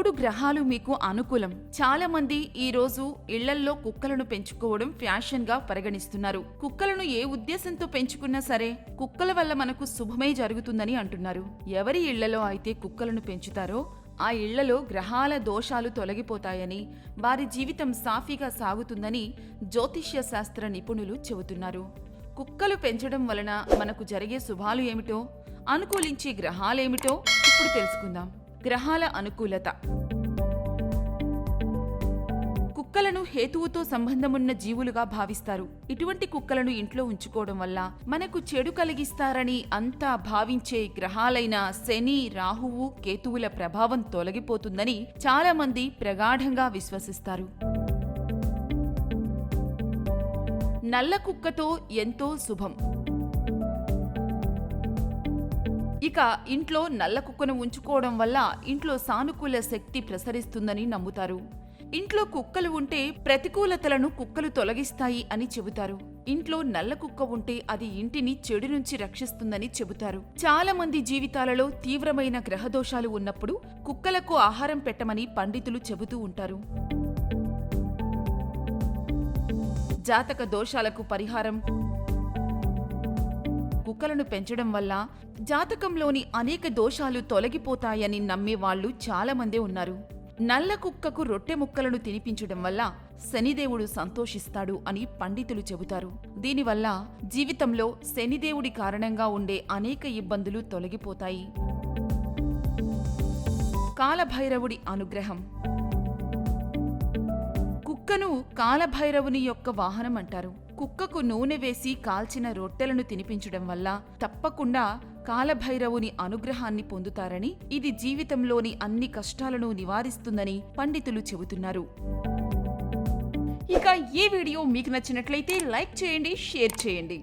మూడు గ్రహాలు మీకు అనుకూలం. చాలా మంది ఈ రోజు ఇళ్ళల్లో కుక్కలను పెంచుకోవడం ఫ్యాషన్గా పరిగణిస్తున్నారు. కుక్కలను ఏ ఉద్దేశంతో పెంచుకున్నా సరే కుక్కల వల్ల మనకు శుభమే జరుగుతుందని అంటున్నారు. ఎవరి ఇళ్ళలో అయితే కుక్కలను పెంచుతారో ఆ ఇళ్ళలో గ్రహాల దోషాలు తొలగిపోతాయని వారి జీవితం సాఫీగా సాగుతుందని జ్యోతిష్య శాస్త్ర నిపుణులు చెబుతున్నారు. కుక్కలు పెంచడం వలన మనకు జరిగే శుభాలు ఏమిటో అనుకూలించే గ్రహాలేమిటో ఇప్పుడు తెలుసుకుందాం. గ్రహాల అనుకూలత. కుక్కలను హేతువుతో సంబంధమున్న జీవులుగా భావిస్తారు. ఇటువంటి కుక్కలను ఇంట్లో ఉంచుకోవడం వల్ల మనకు చెడు కలిగిస్తారని అంతా భావించే గ్రహాలైన శని రాహువు కేతువుల ప్రభావం తొలగిపోతుందని చాలామంది ప్రగాఢంగా విశ్వసిస్తారు. నల్ల కుక్కతో ఎంతో శుభం. ఇక ఇంట్లో నల్ల కుక్కను ఉంచుకోవడం వల్ల ఇంట్లో సానుకూల శక్తి ప్రసరిస్తుందని నమ్ముతారు. ఇంట్లో కుక్కలు ఉంటే ప్రతికూలతలను కుక్కలు తొలగిస్తాయి అని చెబుతారు. ఇంట్లో నల్ల కుక్క ఉంటే అది ఇంటిని చెడు నుంచి రక్షిస్తుందని చెబుతారు. చాలా మంది జీవితాలలో తీవ్రమైన గ్రహదోషాలు ఉన్నప్పుడు కుక్కలకు ఆహారం పెట్టమని పండితులు చెబుతూ ఉంటారు. జాతక దోషాలకు పరిహారం కుక్కలను పెంచడం వల్ల జాతకంలోని అనేక దోషాలు తొలగిపోతాయని నమ్మే వాళ్ళు చాలా మందే ఉన్నారు. నల్ల కుక్కకు రొట్టె ముక్కలను తినిపించడం వల్ల శనిదేవుడు సంతోషిస్తాడు అని పండితులు చెబుతారు. దీనివల్ల జీవితంలో శనిదేవుడి కారణంగా ఉండే అనేక ఇబ్బందులు తొలగిపోతాయి. కాలభైరవుడి అనుగ్రహం. కుక్కను కాలభైరవుని యొక్క వాహనం అంటారు. కుక్కకు నూనె వేసి కాల్చిన రొట్టెలను తినిపించడం వల్ల తప్పకుండా కాలభైరవుని అనుగ్రహాన్ని పొందుతారని ఇది జీవితంలోని అన్ని కష్టాలను నివారిస్తుందని పండితులు చెబుతున్నారు. ఇక ఈ వీడియో మీకు నచ్చినట్లయితే లైక్ చేయండి షేర్ చేయండి.